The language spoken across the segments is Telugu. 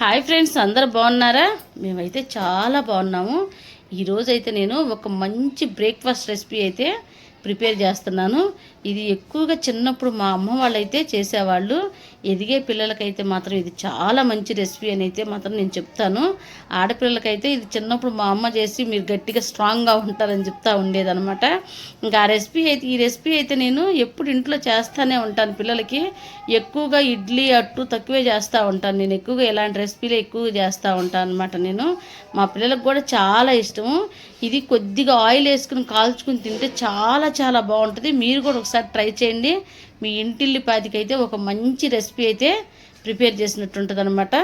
హాయ్ ఫ్రెండ్స్ అందరు బాగున్నారా? మేమైతే చాలా బాగున్నాము. ఈరోజైతే నేను ఒక మంచి బ్రేక్ఫాస్ట్ రెసిపీ అయితే ప్రిపేర్ చేస్తున్నాను. ఇది ఎక్కువగా చిన్నప్పుడు మా అమ్మ వాళ్ళైతే చేసేవాళ్ళు. ఎదిగే పిల్లలకైతే మాత్రం ఇది చాలా మంచి రెసిపీ అని అయితే మాత్రం నేను చెప్తాను. ఆడపిల్లలకైతే ఇది చిన్నప్పుడు మా అమ్మ చేసి మీరు గట్టిగా స్ట్రాంగ్గా ఉంటారని చెప్తా ఉండేదనమాట ఇంకా ఆ రెసిపీ అయితే ఈ రెసిపీ అయితే నేను ఎప్పుడు ఇంట్లో చేస్తూనే ఉంటాను పిల్లలకి. ఎక్కువగా ఇడ్లీ అట్టు తక్కువే చేస్తూ ఉంటాను. నేను ఎక్కువగా ఇలాంటి రెసిపీలు ఎక్కువగా చేస్తూ ఉంటాను అనమాట నేను. మా పిల్లలకు కూడా చాలా ఇష్టం. ఇష్టము ఇది కొద్దిగా ఆయిల్ వేసుకుని కాల్చుకుని తింటే చాలా చాలా బాగుంటుంది. మీరు కూడా ఒకసారి ట్రై చేయండి. మీ ఇంటిల్లిపాదికి అయితే ఒక మంచి రెసిపీ అయితే ప్రిపేర్ చేసినట్టు ఉంటుంది అనమాట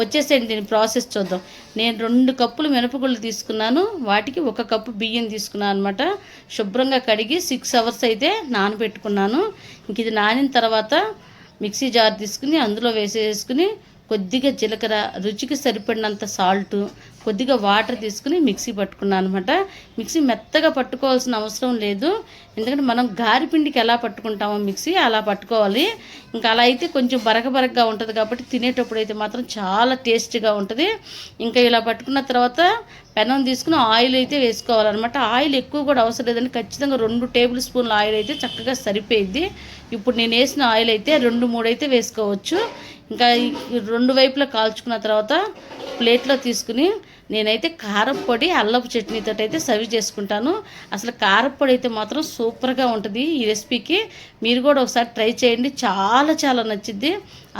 వచ్చేసేయండి దీని ప్రాసెస్ చూద్దాం. నేను రెండు కప్పులు మినపగుళ్ళు తీసుకున్నాను. వాటికి ఒక కప్పు బియ్యం తీసుకున్నాను అనమాట శుభ్రంగా కడిగి సిక్స్ అవర్స్ అయితే నానబెట్టుకున్నాను. ఇంక ఇది నానిన తర్వాత మిక్సీ జార్ తీసుకుని అందులో వేసేసుకుని కొద్దిగా జీలకర్ర రుచికి సరిపడినంత సాల్ట్ కొద్దిగా వాటర్ తీసుకుని మిక్సీ పట్టుకున్నాను అనమాట మిక్సీ మెత్తగా పట్టుకోవాల్సిన అవసరం లేదు. ఎందుకంటే మనం గారిపిండికి ఎలా పట్టుకుంటామో మిక్సీ అలా పట్టుకోవాలి. ఇంకా అలా అయితే కొంచెం బరక బరకగా ఉంటుంది కాబట్టి తినేటప్పుడు అయితే మాత్రం చాలా టేస్టీగా ఉంటుంది. ఇంకా ఇలా పట్టుకున్న తర్వాత పెనం తీసుకుని ఆయిల్ అయితే వేసుకోవాలన్నమాట. ఆయిల్ ఎక్కువ కూడా అవసరం లేదండి. ఖచ్చితంగా రెండు టేబుల్ స్పూన్ల ఆయిల్ అయితే చక్కగా సరిపోయింది ఇప్పుడు నేను వేసిన ఆయిల్ అయితే రెండు మూడు అయితే వేసుకోవచ్చు. ఇంకా ఈ రెండు వైపులా కాల్చుకున్న తర్వాత ప్లేట్లో తీసుకుని నేనైతే కారప్పొడి అల్లపు చట్నీతో అయితే సర్వ్ చేసుకుంటాను. అసలు కారప్పొడి అయితే మాత్రం సూపర్గా ఉంటుంది ఈ రెసిపీకి. మీరు కూడా ఒకసారి ట్రై చేయండి. చాలా చాలా నచ్చింది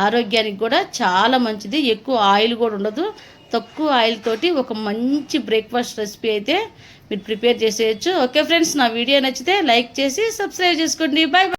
ఆరోగ్యానికి కూడా చాలా మంచిది. ఎక్కువ ఆయిల్ కూడా ఉండదు. తక్కువ ఆయిల్ తోటి ఒక మంచి బ్రేక్ఫాస్ట్ రెసిపీ అయితే మీరు ప్రిపేర్ చేసేయచ్చు. ఓకే ఫ్రెండ్స్ నా వీడియో నచ్చితే లైక్ చేసి సబ్స్క్రైబ్ చేసుకోండి. బాయ్